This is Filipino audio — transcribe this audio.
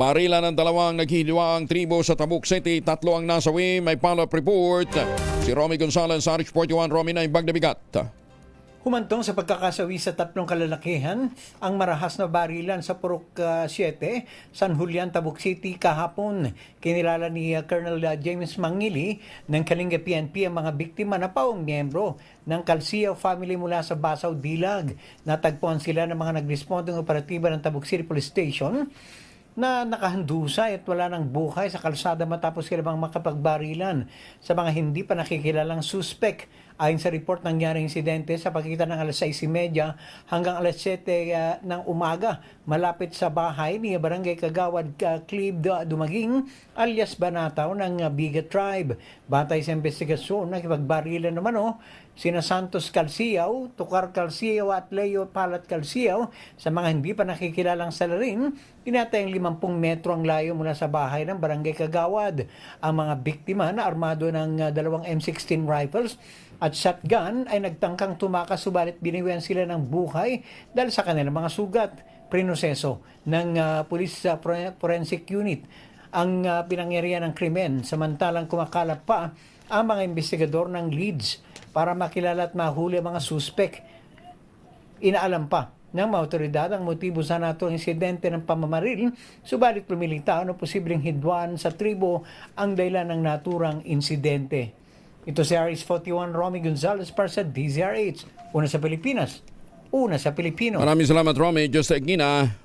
Nabarila ng dalawang naghihiliwang tribo sa Tabuk City. Tatlo ang nasawi. May follow-up report. Si Romy Gonzalez, Sarich 41, Romy na imbag na bigat. Humantong sa pagkakasawi sa tatlong kalalakihan ang marahas na barilan sa Purok ah, 7, San Julian, Tabuk City kahapon. Kinilala ni ah, Colonel ah, James Mangili ng Kalinga PNP ang mga biktima na paong miyembro ng Calcio family mula sa Basaw, Dilag. Natagpuan sila ng mga nagresponding operatiba ng Tabuk City Police Station na nakahandusay at wala ng buhay sa kalsada matapos sila bang makapagbarilan sa mga hindi pa nakikilalang suspect. Ayon sa report, nangyari insidente sa pagitan ng alas 6.30 hanggang alas 7 uh, ng umaga malapit sa bahay ni Barangay Kagawad uh, Clive Dumaging alias Banataw ng uh, Biga Tribe. Batay sa investigasyon, nakipagbarilan naman oh, sina Santos Calciao, Tukar Calciao at Leo Palat Calciao sa mga hindi pa nakikilalang salarin, tinatayang 50 metro ang layo mula sa bahay ng Barangay Kagawad. Ang mga biktima na armado ng dalawang M16 rifles at shotgun ay nagtangkang tumakas subalit biniwan sila ng buhay dahil sa kanilang mga sugat. Prinoseso ng uh, Police uh, Forensic Unit ang uh, pinangyarihan ng krimen samantalang kumakalap pa ang mga investigador ng leads para makilala at mahuli ang mga suspek. Inaalam pa ng mga otoridad ang motibo sa nato insidente ng pamamaril, subalit lumilitaw na posibleng hidwan sa tribo ang dahilan ng naturang insidente. Ito si RX41 Romy Gonzalez para sa DZRH. Una sa Pilipinas, una sa Pilipino. Maraming salamat, Romy. Diyos sa Egina.